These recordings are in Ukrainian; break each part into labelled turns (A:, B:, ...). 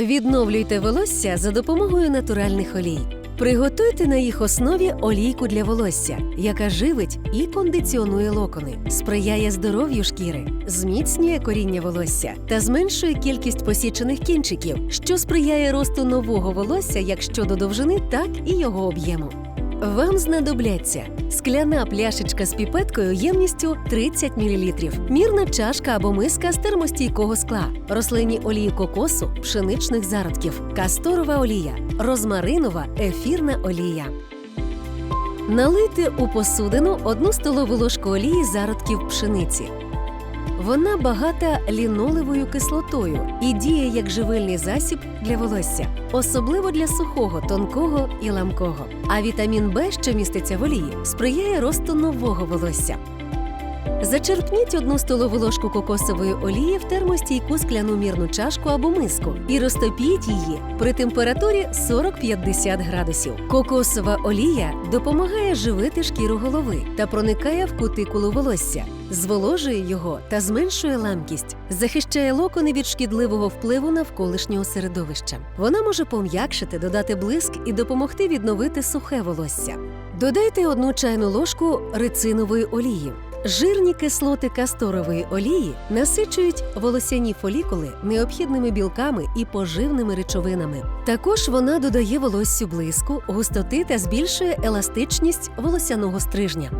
A: Відновлюйте волосся за допомогою натуральних олій. Приготуйте на їх основі олійку для волосся, яка живить і кондиціонує локони, сприяє здоров'ю шкіри, зміцнює коріння волосся та зменшує кількість посічених кінчиків, що сприяє росту нового волосся як щодо довжини, так і його об'єму. Вам знадобляться скляна пляшечка з піпеткою ємністю 30 мл, мірна чашка або миска з термостійкого скла, рослинні олії кокосу, пшеничних зародків, касторова олія, розмаринова ефірна олія. Налити у посудину одну столову ложку олії зародків пшениці. Вона багата лінолевою кислотою і діє як живильний засіб для волосся, особливо для сухого, тонкого і ламкого. А вітамін Б, що міститься в олії, сприяє росту нового волосся. Зачерпніть одну столову ложку кокосової олії в термостійку скляну мірну чашку або миску і розтопіть її при температурі 40-50 градусів. Кокосова олія допомагає живити шкіру голови та проникає в кутикулу волосся, зволожує його та зменшує ламкість, захищає локони від шкідливого впливу навколишнього середовища. Вона може пом'якшити, додати блиск і допомогти відновити сухе волосся. Додайте одну чайну ложку рицинової олії. Жирні кислоти касторової олії насичують волосяні фолікули необхідними білками і поживними речовинами. Також вона додає волоссю блиску, густоти та збільшує еластичність волосяного стрижня.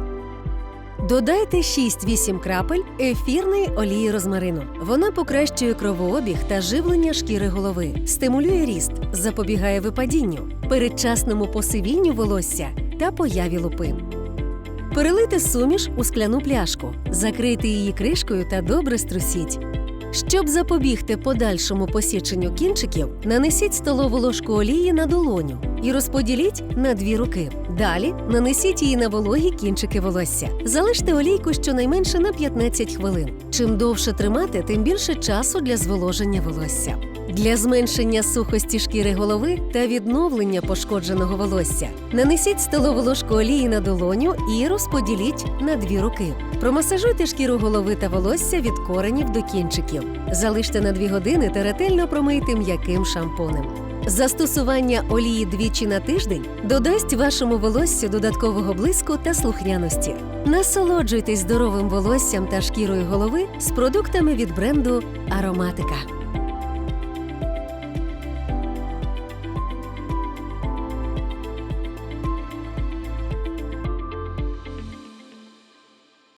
A: Додайте 6-8 крапель ефірної олії розмарину. Вона покращує кровообіг та живлення шкіри голови, стимулює ріст, запобігає випадінню, передчасному посивінню волосся та появі лупин. Перелийте суміш у скляну пляшку, закрийте її кришкою та добре струсіть. Щоб запобігти подальшому посіченню кінчиків, нанесіть столову ложку олії на долоню і розподіліть на дві руки. Далі нанесіть її на вологі кінчики волосся. Залиште олійку щонайменше на 15 хвилин. Чим довше тримати, тим більше часу для зволоження волосся. Для зменшення сухості шкіри голови та відновлення пошкодженого волосся нанесіть столову ложку олії на долоню і розподіліть на дві руки. Промасажуйте шкіру голови та волосся від коренів до кінчиків. Залиште на 2 години та ретельно промийте м'яким шампунем. Застосування олії двічі на тиждень додасть вашому волоссю додаткового блиску та слухняності. Насолоджуйтесь здоровим волоссям та шкірою голови з продуктами від бренду Ароматика.